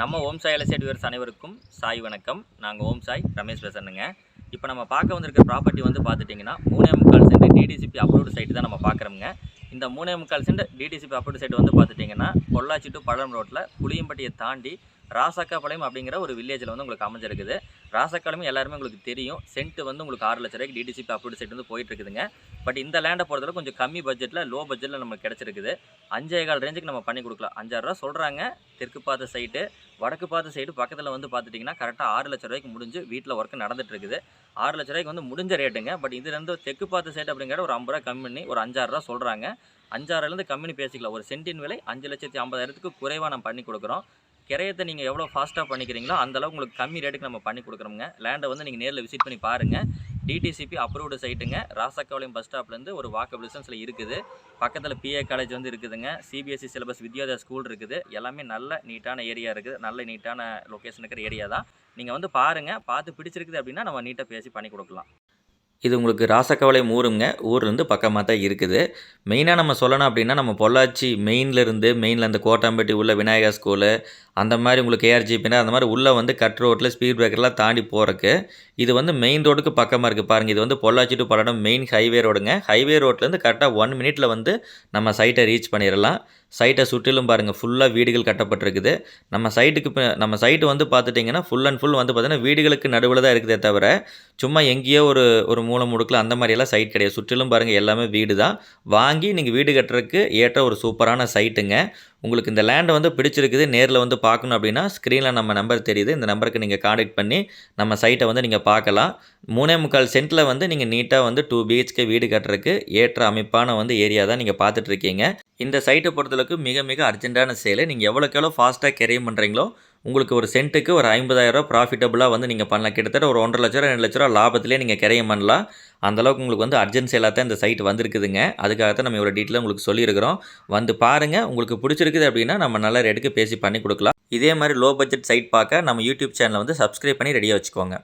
நம்ம ஓம் சாய் எலசேட் வியூவர்ஸ் அனைவருக்கும் சாய் வணக்கம். நாங்கள் ஓம் சாய் ரமேஷ் பேசணுங்க இப்போ நம்ம பார்க்க வந்திருக்க ப்ராப்பர்ட்டி வந்து பார்த்துட்டிங்கன்னா மூணே முக்கால் சென்ட் டிடிசிபி அப்ரூவ்டு சைட்டு தான் நம்ம பார்க்குறோங்க இந்த மூணே முக்கால் சென்ட் டிடிசிபி அப்ரூவ்டு சைட் வந்து பார்த்துட்டிங்கன்னா பொள்ளாச்சி டு பழம் ரோட்டில் புளியம்பட்டியை தாண்டி ராசக்காபாளையம் அப்படிங்கிற ஒரு வில்லேஜில் வந்து உங்களுக்கு அமைஞ்சிருக்குது. ராசக்காலமும் எல்லாருமே உங்களுக்கு தெரியும். சென்ட் வந்து உங்களுக்கு ஆறு லட்ச ரூபாய்க்கு டிடிசிபி அப்ரூவ்டு சைட் வந்து போயிட்டு இருக்குதுங்க பட் இந்த லேண்டை பொறுத்தவரை கொஞ்சம் கம்மி பட்ஜெட்டில் லோ பட்ஜெட்டில் நமக்கு கிடச்சிருக்குது. அஞ்சே கால் ரேஞ்சுக்கு நம்ம பண்ணி கொடுக்கலாம். அஞ்சாயிரம் சொல்கிறாங்க தெற்கு பார்த்த சைட்டு வடக்கு பார்த்த சைடு பக்கத்தில் வந்து பார்த்துட்டிங்கன்னா கரெக்டாக ஆறு லட்ச ரூபாய்க்கு முடிஞ்சு வீட்டில் ஒர்க்கு நடந்துட்டு இருக்குது ஆறு லட்ச ரூபாய்க்கு வந்து முடிஞ்ச ரேட்டுங்க பட் இதுலேருந்து தெற்கு பார்த்த சைடு அப்படிங்கிற ஒரு ஐம்பது ரூபா கம்மி பண்ணி ஒரு அஞ்சாயிரம் சொல்கிறாங்க அஞ்சாறுலேருந்து கம்மி பேசிக்கலாம். ஒரு சென்டின் விலை அஞ்சு லட்சத்தி ஐம்பதாயிரத்துக்கு குறைவாக நம்ம பண்ணி கொடுக்குறோம். கிரையத்தை நீங்கள் எவ்வளோ ஃபாஸ்ட்டாக பண்ணிக்கிறீங்களோ அந்த அளவுக்கு உங்களுக்கு கம்மி ரேட்டுக்கு நம்ம பண்ணி கொடுக்குறோங்க லேண்டை வந்து நீங்கள் நேரில் விசிட் பண்ணி பாருங்கள் டிடிசிபி அப்ரூவ்டு சைட்டுங்க ராசக்காவளையம் பஸ் ஸ்டாப்லேருந்து ஒரு வாக்கப் டிஸ்டன்ஸில் இருக்குது. பக்கத்தில் பிஏ காலேஜ் வந்து இருக்குதுங்க. சிபிஎஸ்சி சிலபஸ் வித்யோதயா ஸ்கூல் இருக்குது. எல்லாமே நல்ல நீட்டான ஏரியா இருக்குது. நல்ல நீட்டான லொக்கேஷன் இருக்கிற ஏரியா தான். நீங்கள் வந்து பாருங்கள் பார்த்து பிடிச்சிருக்குது அப்படின்னா நம்ம நீட்டாக பேசி பண்ணி கொடுக்கலாம். இது உங்களுக்கு ராசக்கவலை ஊருங்க ஊர்லேருந்து பக்கமாக தான் இருக்குது. மெயினாக நம்ம சொல்லணும் அப்படின்னா நம்ம பொள்ளாச்சி மெயின்லேருந்து மெயினில் அந்த கோட்டாம்பட்டி உள்ள விநாயகா ஸ்கூலு அந்த மாதிரி உங்களுக்கு ஏஆர்ஜிபினா அந்த மாதிரி உள்ளே வந்து கட் ரோட்டில் ஸ்பீட் பிரேக்கர்லாம் தாண்டி போகிறக்கு இது வந்து மெயின் ரோடுக்கு பக்கமாக இருக்குது பாருங்கள் இது வந்து Pollachi to Palladam main highway ரோடுங்க ஹைவே ரோட்லேருந்து கரெக்டாக ஒன் மினிட்டில் வந்து நம்ம சைட்டை ரீச் பண்ணிடலாம் சைட்டை சுற்றிலும் பாருங்கள் ஃபுல்லாக வீடுகள் கட்டப்பட்டிருக்குது. நம்ம சைட்டுக்கு இப்போ நம்ம சைட்டு வந்து பார்த்துட்டிங்கன்னா ஃபுல் அண்ட் ஃபுல் வந்து பார்த்திங்கன்னா வீடுகளுக்கு நடுவில் தான் இருக்குதே தவிர சும்மா எங்கேயோ ஒரு ஒரு மூளை முடுக்கில் அந்த மாதிரியெல்லாம் சைட் கிடையாது. சுற்றிலும் பாருங்கள் எல்லாமே வீடு தான் வாங்கி நீங்கள் வீடு கட்டுறதுக்கு ஏற்ற ஒரு சூப்பரான சைட்டுங்க. உங்களுக்கு இந்த லேண்டை வந்து பிடிச்சிருக்குது நேரில் வந்து பார்க்கணும் அப்படின்னா ஸ்க்ரீனில் நம்ம நம்பர் தெரியுது. இந்த நம்பருக்கு நீங்கள் காண்டாக்ட் பண்ணி நம்ம சைட்டை வந்து நீங்கள் பார்க்கலாம். மூணே முக்கால் சென்ட்டில் வந்து நீங்கள் நீட்டாக வந்து டூ பிஹெச்கே வீடு கட்டுறதுக்கு ஏற்ற அமைப்பான வந்து ஏரியா தான் நீங்கள் பார்த்துட்ருக்கீங்க இந்த சைட்டை பொறுத்தளவுக்கு மிக மிக அர்ஜென்ட்டான சேலு நீங்கள் எவ்வளோக்கு எவ்வளோ ஃபாஸ்ட்டாக கெரியம் பண்ணுறீங்களோ உங்களுக்கு ஒரு சென்ட்டுக்கு ஒரு ஐம்பதாயிரரூவா ப்ராஃபிட்டபுளாக வந்து நீங்கள் பண்ணலாம். கிட்டத்தட்ட ஒரு ஒன்றரை லட்ச ரூபா ரெண்டு லட்ச ரூபா லாபத்திலே நீங்கள் கிரையம் பண்ணலாம். அந்தளவுக்கு உங்களுக்கு வந்து அர்ஜென்ட் சேலாக தான் இந்த சைட் வந்திருக்குதுங்க. அதுக்காக தான் நம்ம இவ்வளோ டீட்டெயில் உங்களுக்கு சொல்லியிருக்கிறோம். வந்து பாருங்கள் உங்களுக்கு பிடிச்சிருக்குது அப்படின்னா நம்ம நல்ல ரேட்டுக்கு பேசி பண்ணி கொடுக்கலாம். இதே மாதிரி லோ பட்ஜெட் சைட் பார்க்க நம்ம யூடியூப் சேனலை வந்து சப்ஸ்கிரைப் பண்ணி ரெடியாக வச்சுக்கோங்க.